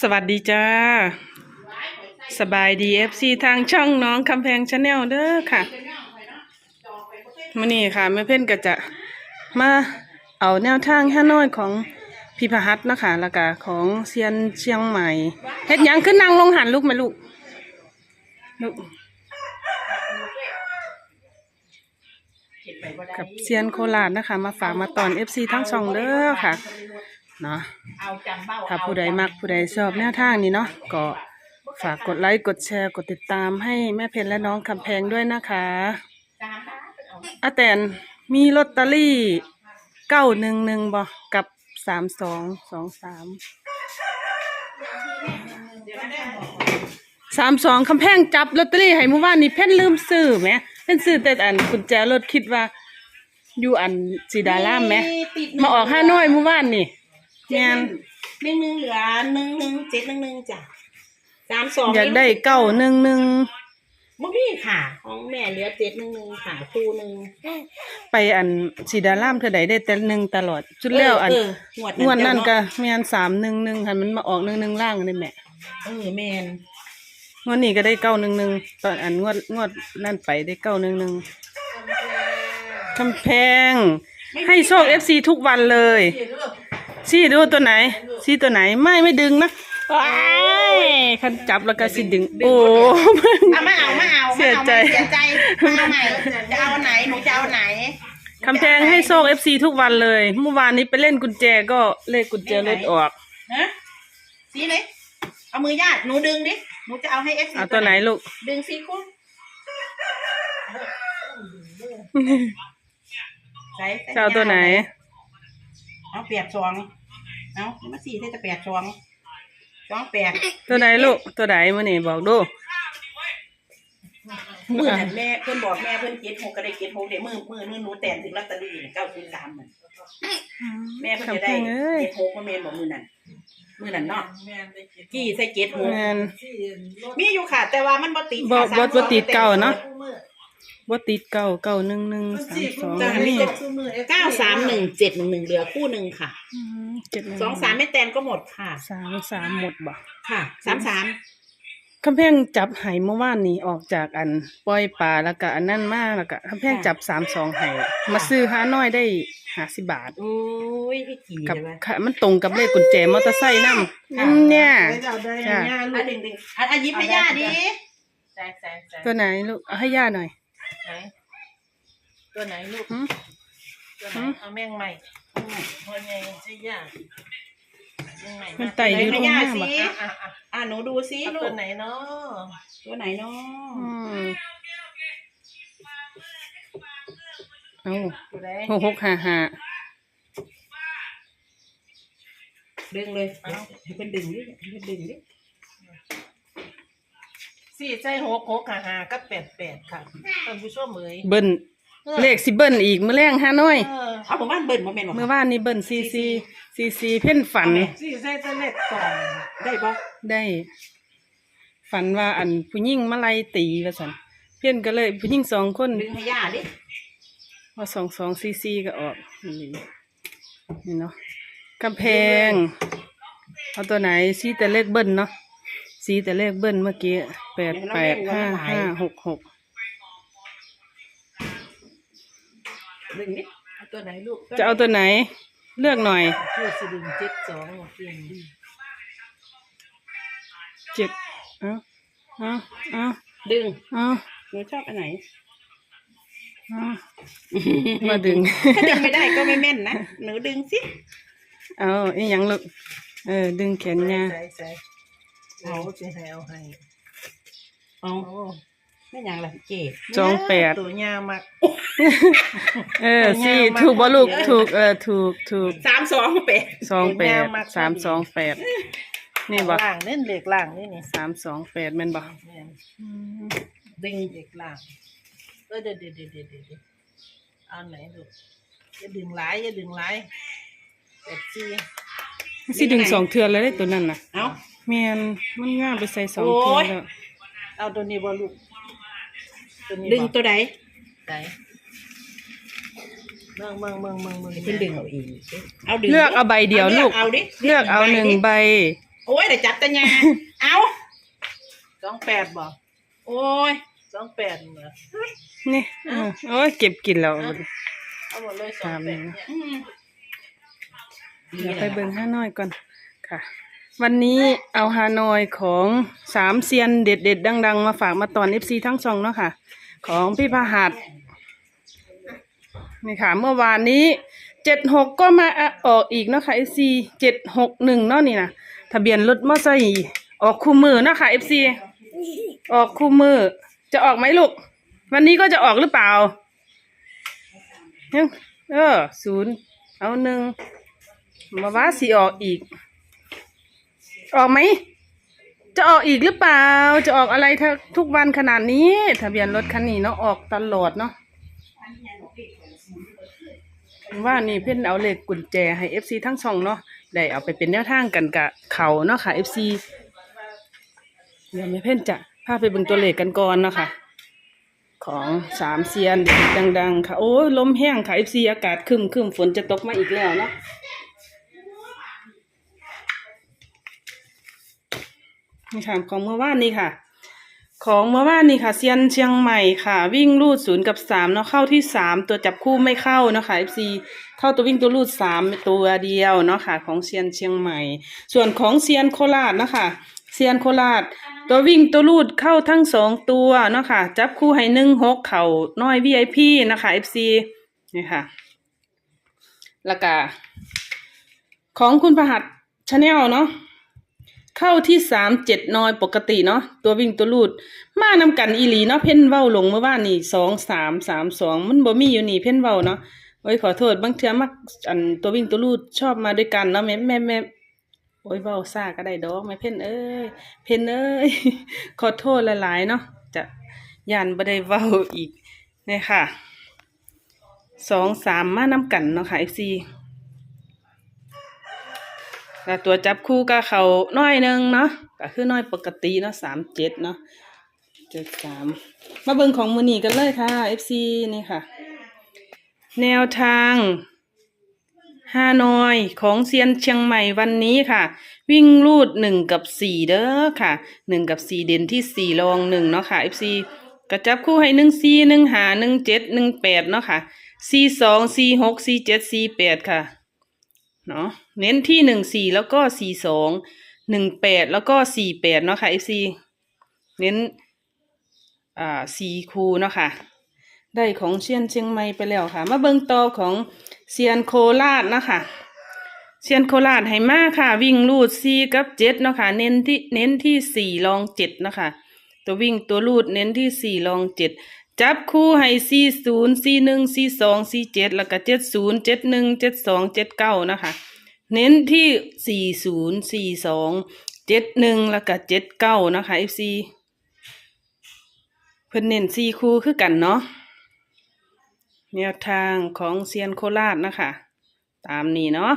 สวัสดีจ้า สบายดีเอฟซีทางช่องน้องคำแพงชาแนลเด้อค่ะมื่อนี้ค่ะแม่เพ่นก็จะมาเอาแนวทางห้าน้อยของพิพหัสนะคะแล้วก็ของเซียนเชียงใหม่เฮ็ดหยังขึ้นนั่งลงหันลูกไหมลูกลูกกับเซียนโคราชนะคะ มาฝากมาตอนเอฟซีทั้งช่องเด้อค่ะ เนาะเอาจำเบ้าถ้าผู้ใดมักผู้ใดชอบแนวทางนี้เนาะก็ฝากกดไลค์กดแชร์กดติดตามให้แม่เพนและน้องคำแพงด้วยนะคะจำบ้าเอาอาแตนมีลอตเตอรี่เก้าหนึ่งหนึ่งบ่กับสามสองสองสามเดี๋ยวนะสามสองคำแพงจับลอตเตอรี่ให้เมื่อวานนี้เพ่นลืมซื้อไหมเพ่นซื้อแต่อันกุญแจรถคิดว่าอยู่อันสีดาล่ามไหมติดมาออกห้าน้อยเมื่อวานนี่เจ็ งาดนหนึ่งหนึ่งเหลือหนึ่งหนึ่งเจ็ดหนึ่งหนึ่งจ้ะสามสองอยากได้เก้าหนึ่งหนึ่งบ่มีค่ะ ของแม่เหลือเจ็ดหนึ่งหนึ่งค่ะคู่หนึ่งไปอันสีดาล่ามเธอใดได้แต่หนึ่งตลอด จุดแล้วอันเงวดงวดนั่นก็เแม่นสามหนึ่งหนึ่งให้มันมาออกหนึ่งหนึ่งล่างนี่แม่เออแมนงวดนี้ก็ได้เก้าหนึ่งหนึ่งตอนอันงวดงวดนั่นไปได้เก้าหนึ่งหนึ่งคำแพงให้โชคเอฟซีทุกวันเลย ซี่ดูตัวไหน ซี่ตัวไหนไม่ไม่ดึงนะว้ายคันจับแล้วก็สิดึง โอ้เอามาเอามาเอาเสียใจ เสียใจมาเอาใหม่จะเอาไหนหนูจะเอาไหนคำแพงให้โชคเอฟซีทุกวันเลย เมื่อวานนี้ไปเล่นกุญแจก็เลขกุญแจรถออกฮะสีเลยเอามือญาติหนูดึงดิหนูจะเอาให้เอฟซีเอาตัวไหนลูก ดึงสิคุณใส่จะเอาตัวไหน เอาแปดสองเอานี่มาสี่ได้จะแปดสองสองแปดตัวไหนลูกตัวไหนมื่อนี่บอกดูมือนั่นแม่เพื่อนบอกแม่เพื่อนเก็ตหกก็ได้เก็ตหกเดี๋ยวมือมือมือหนูแต่งถึงลอตเตอรี่เก้าสิบสามมันแม่เพื่อนจะได้คำแพงเอ้ยเก็ตหกมาเมนบอกมือนั่นมือนั่นเนาะกี่ใส่เก็ตหกงานมีอยู่ค่ะ แต่ว่ามันบ่ติดบ่ค่ะบ่บ่ติดเก่าเนาะสมสอง บ่ติดเก้าเก้าหนึ่งหนึ่งสามสองจ้ะนี่เก้าสามหนึ่งเจ็ดหนึ่งหนึ่งเหลือคู่หนึ่งค่ะอืมเจ็ดหนึ่สองสามไม่แตนก็หมดค่ะสามสามหมดบ่ค่ะสามสามคำแพงจับไหเมื่อวานนี้ออกจากอันปล่อยปลาแล้วก็อันนั่นมาแล้วก็คำแพงจับสามสองไหมาซื้อห้าน้อยได้ห้าสิบบาท โอ้ยพี่กี่กับใช่ไหมค่ะมันตรงกับเลขกุญแจมอเตอร์ไซค์นั่อืมเนี่ยจ้ะอะดึงดึงอะอะยิ้มให้ย่าดิใส่ใส่ใส่ตัวไหนลูกเอาให้ย่าหน่อย ไหน ตัวไหนลูก หืม ตัวไหน หืม เอาแมงใหม่พอไงใช่ย่าแมงใหม่มันไต่อยู่ตรงหย่าน้าสิบ่อะอะอะหนูดูสิลูกตัวไหนเนาะตัวไหนเนาะอืมเอาตัวไหนหกหกห้าห้าดึงเลยเอาให้เป็นดึงดิให้เป็นดึงดิ สี่ใจหกหกหาหาก็แปดแปดค่ะท่านผู้ชมเอ๋ยเบิ้ลเลขสิเบิ้ลอีกเมื่อแรงห้าน้อยเออเอาผมว่าเบิ่นมาเป็นบ่เมื่อวานนี้เบิ้ลซีซีซีซีเพ่นฝันสี่ใจจะเล็กสองได้ปะได้ ฝันว่าอันผู้หญิงมาไล่ตีว่าสันเพ่นก็เลยผู้หญิงสองคนดึงให้ย่าดิว่าสองสองซีซีก็ออกนี่นี่เนาะกำแพงเอาตัวไหนซีแต่เลขเบิ้ลเนาะ ซีแต่เลขเบิ้ลเมื่อกี้แปดแปดห้าห้าหกหกดึงดิเอาตัวไหนลูกจะเอาตัวไหน เลือกหน่อยคือสิดึงเจ็ดสองจริงเจ็ดเอาเอาเอาดึงเอาหนูชอบอันไหนเอามาดึงถ้าดึงไม่ได้ก็ไม่แม่นนะหนูดึงสิเอาอีหยังลูกเออดึงแขนยาใส่ใส่ เอาจะให้เอาให้เอาโอ้ไม่อย่างไรเจ๊สองแปด ตัวยามัก เออสี่ถูกบ่ลูกถูกเออถูกถูกสามสองแปดสองแปดสามสองแปดนี่บ่ล่างเล่นเหล็กล่างนี่นี่สามสองแปดแม่นบ่แม่นดึงเหล็กล่างเออเดี๋ยวเดี๋ยวเดี๋ยวเดี๋ยวเดี๋ยวเอาไหนลูกอย่าดึงหลายอย่าดึงหลายแปดสี่ สิดึงสองเทือนเลยเด้ตัวนั้นน่ะ เอา แม่นมันง่ามไปใส่สองโอ้เทือยนแล้วเอาตัวนี้บ่ลูกตัวนี้ดึงบ่ตัวไหนไหนเมืองเมืองเมืองเมืองเมืองเป็นดึงเอาเองเอาดึงเลือกเอาใบเดียวลูก เอาดิเลือกเอาหนึ่งใบ โอ้ยได้จับแต่ยาเอาสองแปดบ่โอ้ยสองแปดเหรอนี่เออโอ้ยเก็บกินแล้วเอาหมดเลยสองแปดเนี่ยอืม เดี๋ยวไปเบิ่งฮานอยก่อนค่ะ วันนี้เอาฮานอยของสามเซียนเด็ดเด็ดดัง ๆ มาฝากมาตอนเอฟซีทั้งสองเนาะค่ะ ของพี่พาหัสนี่ค่ะ เมื่อวานนี้เจ็ดหกก็มาออกอีกเนาะค่ะเอฟซีเจ็ดหกหนึ่งเนาะนี่นะทะเบียนรถมอไซค์ออกคู่มือเนาะค่ะเอฟซีออกคู่มือ จะออกไหมลูก วันนี้ก็จะออกหรือเปล่าเออศูนย์เอาหนึ่งมาว่าสีออกอีก ออกไหม จะออกอีกหรือเปล่า จะออกอะไรทุกวันขนาดนี้ ทะเบียนรถคันนี้เนาะออกตลอดเนาะว่านี่เพื่อนเอาเลขกุญแจให้เอฟซีทั้งสองเนาะได้เอาไปเป็นแนวทางกันกับเขาเนาะค่ะเอฟซีเดี๋ยวไม่เพ่นจะพาไปบิ่งตัวเลขกันก่อนเนาะค่ะของสามเซียนดัง ๆ ค่ะ โอ้ยลมแห้งค่ะเอฟซีอากาศคึมคึมฝนจะตกมาอีกแล้วเนาะ นี่ค่ะ ของเมื่อวานนี้ค่ะ ของเมื่อวานนี้ค่ะเซียนเชียงใหม่ค่ะ วิ่งลูดศูนย์กับสามเนาะเข้าที่สามตัวจับคู่ไม่เข้าเนาะค่ะ FC เข้าตัววิ่งตัวลูดสามตัวเดียวเนาะค่ะ ของเซียนเชียงใหม่ ส่วนของเซียนโคราชนะคะเซียนโคราชตัววิ่งตัวลูดเข้าทั้งสองตัวเนาะค่ะ จับคู่ให้หนึ่งหกเข่าน้อย VIP นะคะ FC นี่ค่ะแล้วก็ของคุณประหัตชาแนลเนาะ เข้าที่สามเจ็ดนอยปกติเนาะตัววิ่งตัวลูด มานำกันอีหลีเนาะเพ่นเว้าลงเมื่อวานนี่สองสามสามสองมันบ่มีอยู่นี่เพ่นเว้าเนาะโอ้ยขอโทษบางเทื่อมักอันตัววิ่งตัวลูดชอบมาด้วยกันเนาะแม่แม่แม่โอ้ยเว้าซ่าก็ได้ดอกแม่เพ่นเอ้ยเพ่นเอ้ยขอโทษหลายๆเนาะจะย่านบ่ได้เว้าอีกเนี่ยค่ะสองสามมานำกันเนาะค่ะ FC แล้ วตัวจับคู่ก็เขาน้อยหนึ่งเนาะก็คือน้อยปกติเนาะสามเจ็ดเนาะเจ็ดสามมาเบิ่งของมือนีกันเลยค่ะ FC นี่ค่ะ แนวทางฮานอยของเซียนเชียงใหม่วันนี้ค่ะ วิ่งรูดหนึ่งกับสี่เด้อค่ะหนึ่งกับสี่เด่นที่สี่รองหนึ่งเนาะค่ะ FC กระจับคู่ให้หนึ่งสี่หนึ่งหาหนึ่งเจ็ดหนึ่งแปดเนาะค่ะสี่สองสี่หกสี่เจ็ดสี่แปดค่ะ เนาะเน้นที่หนึ่งสี่แล้วก็สี่สองหนึ่งแปดแล้วก็สี่แปดเนาะค่ะ FC เน้นอ่าสี่คูเนาะค่ะได้ของเชียนเชียงใหม่ไปแล้วค่ะ มาเบิงต่อของเซียนโคราชนะคะเซียนโคราชให้มาค่ะ วิ่งลูดสี่กับเจ็ดเนาะค่ะเน้นที่เน้นที่สี่รองเจ็ดเนาะค่ะตัววิ่งตัวลูดเน้นที่สี่รองเจ็ด จับคู่ให้สี่ศูนย์สี่หนึ่งสี่สองสี่เจ็ดแล้วก็เจ็ดศูนย์เจ็ดหนึ่งเจ็ดสองเจ็ดเก้านะคะ เน้นที่สี่ศูนย์สี่สองเจ็ดหนึ่งแล้วก็เจ็ดเก้านะคะ FC เพิ่นเน้นสี่คู่คือกันเนาะแนวทางของเซียนโคราชนะคะ ตามนี้เนาะ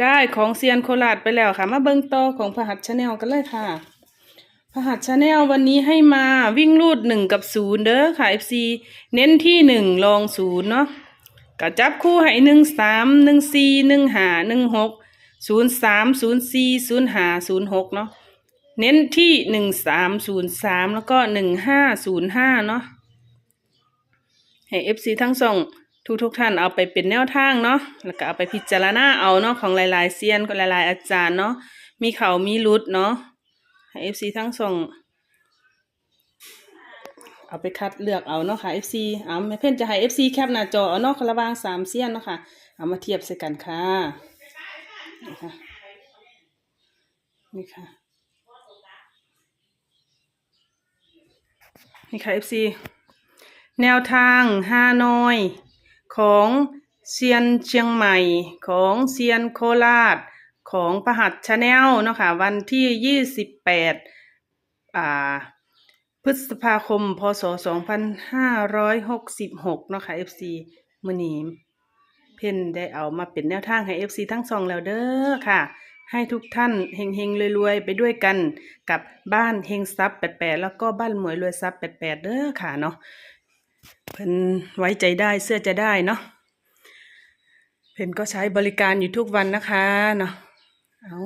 ได้ของเซียนโคราชไปแล้วค่ะ มาเบิ่งต่อของพหัสชาแนลกันเลยค่ะ พหัสชาแนลวันนี้ให้มาวิ่งรูดหนึ่งกับศูนย์เด้อค่ะ FC เน้นที่หนึ่งลองศูนย์เนาะก็จับคู่ให้หนึ่งสามหนึ่งสี่หนึ่งห้าหนึ่งหกศูนย์สามศูนย์สี่ศูนย์ห้าศูนย์หกเนาะเน้นที่หนึ่งสามศูนย์สามแล้วก็หนึ่งห้าศูนย์ห้าเนาะให้ FC ทั้งสองทุกทุกท่านเอาไปเป็นแนวทางเนาะแล้วก็เอาไปพิจารณาเอาเนาะของหลายๆเซียนก็หลายๆอาจารย์เนาะมีเขามีรุดเนาะ ให้เอฟซีทั้งสองเอาไปคัดเลือกเอาเนาะค่ะ FC เอาแม่เพื่อนจะให้ FC แคปหน้าจอเอาเนาะระหวางสามเสี้ยนเนาะค่ะ เอามาเทียบใส่กันค่ะ นี่ค่ะ นี่ค่ะ นี่ค่ะ FC แนวทางฮานอยของเซียนเชียงใหม่ของเซียนโคราช ของประหัสชาแนลเนาะค่ะวันที่ยี่สิบแปดอ่าพฤษภาคม พศสองพันห้าร้อยหกสิบหกเนาะค่ะ FC มือนีเพ่นได้เอามาเป็นแนวทางให้ FC ทั้งสองแล้วเด้อค่ะ ให้ทุกท่านเฮงเฮงๆรวยๆ ไปด้วยกันกับบ้านเฮงซับแปดแปดแล้วก็บ้านหมวยรวยซับแปดแปดเด้อค่ะเนาะเพิ่นไว้ใจได้เสื้อจะได้เนาะเพิ่นก็ใช้บริการอยู่ทุกวันนะคะเนาะ เอา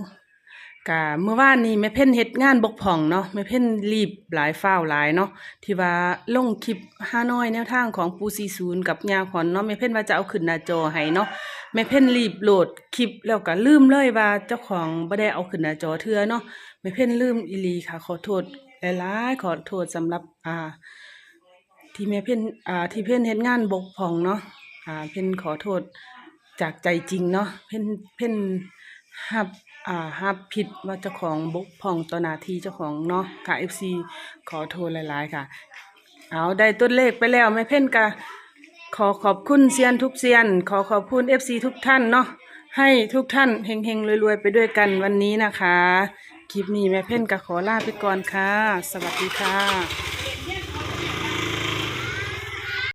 กะเมื่อวานนี้แม่เพ่นเฮ็ดงานบกพ่องเนาะแม่เพ่นรีบหลายฟ้าวหลายเนาะที่ว่าลงคลิปห้าน้อยแนวทางของปู40กับยาขอนเนาะแม่เพ่นว่าจะเอาขึ้นหน้าจอให้เนาะแม่เพ่นรีบโหลดคลิปแล้วก็ลืมเลยว่าเจ้าของบ่ได้เอาขึ้นหน้าจอเทื่อเนาะแม่เพ่นลืมอีหลีค่ะ ขอโทษหลายๆขอโทษสำหรับอ่า ที่แม่เพ่นอ่าที่เพ่นเฮ็ดงานบกพ่องเนาะอ่าเพ่นขอโทษจากใจจริงเนาะเพ่นเพ่น ฮับอ่าฮับผิดว่าเจ้าของบกพร่องต่อหน้าที่เจ้าของเนาะค่ะ FC ขอโทษหลายๆค่ะ เอาได้ตัวเลขไปแล้วแม่เพ่นก็ขอขอบคุณเซียนทุกเซียน ขอขอบคุณ FC ทุกท่านเนาะให้ทุกท่านเฮงๆรวยๆไปด้วยกันวันนี้นะคะ คลิปนี้แม่เพ่นก็ขอลาไปก่อนค่ะ สวัสดีค่ะ